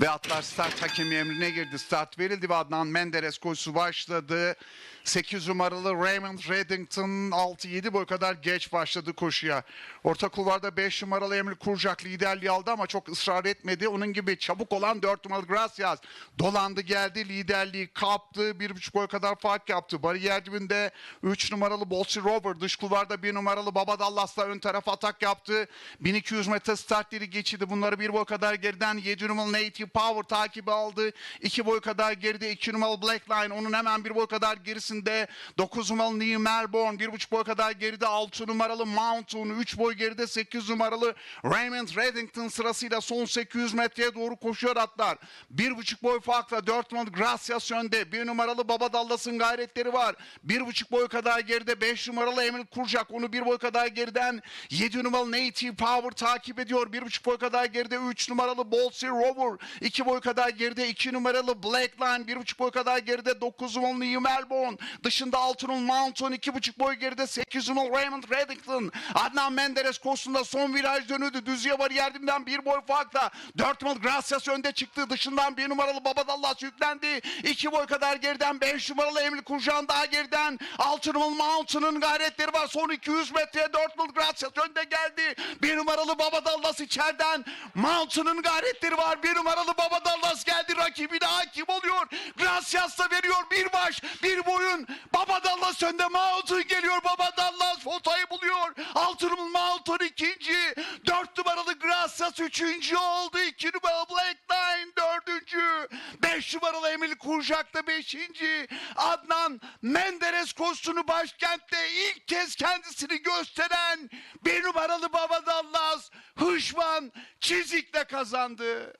Ve atlar start hakemi emrine girdi. Start verildi ve Adnan Menderes koşusu başladı. 8 numaralı Raymond Reddington 6-7 boy kadar geç başladı koşuya. Orta kulvarda 5 numaralı Emil Kurcak liderliği aldı ama çok ısrar etmedi. Onun gibi çabuk olan 4 numaralı Gracias dolandı geldi liderliği kaptı. 1,5 boy kadar fark yaptı. Bariyer dibinde 3 numaralı Bolsi Rover dış kulvarda 1 numaralı Baba Dallas'la ön tarafa atak yaptı. 1200 metre startleri geçirdi. Bunları 1 boy kadar geriden 7 numaralı Native Power takibi aldı. 2 boy kadar geride 2 numaralı Black Line onun hemen 1 boy kadar gerisinde 9 numaralı New Melbourne 1,5 boy kadar geride 6 numaralı Mountain 3 boy geride 8 numaralı Raymond Reddington sırasıyla son 800 metreye doğru koşuyor atlar. 1,5 boy farkla 4 numaralı Gracias önde. 1 numaralı Baba Dallas'ın gayretleri var. 1,5 boy kadar geride 5 numaralı Emil Kurcak onu 1 boy kadar geriden 7 numaralı Native Power takip ediyor. 1,5 boy kadar geride 3 numaralı Bolsi Rover 2 boy kadar geride 2 numaralı Black Line 1,5 boy kadar geride 9 numaralı New Melbourne dışında 6 numaralı Mountain 2,5 boy geride 8 numaralı Raymond Reddington Adnan Menderes koşusunda son viraj dönüldü. Düzüye var yerdimden 1 boy farkla 4 numaralı Gracias önde çıktı. Dışından 1 numaralı Baba Dallas yüklendi. 2 boy kadar geriden 5 numaralı Emil Kurcan daha geriden 6 numaralı Mountain'ın gayretleri var. Son 200 metreye 4 numaralı Gracias önde geldi. 1 numaralı Baba Dallas içeriden Mountain'ın gayretleri var. 1 numaralı Baba Dallas geldi. Rakibine hakim oluyor. Gracias da veriyor. Bir baş, bir boyun. Baba Dallas önde. Mountain geliyor. Baba Dallas fotoyu buluyor. 6 numaralı Mountain ikinci. 4 numaralı Gracias üçüncü oldu. 2 numaralı Black Line dördüncü. 5 numaralı Emil Kurcak da beşinci. Adnan Menderes koşusunu başkentte ilk kez kendisini gösteren bir numaralı Baba Dallas Hışman çizikle kazandı.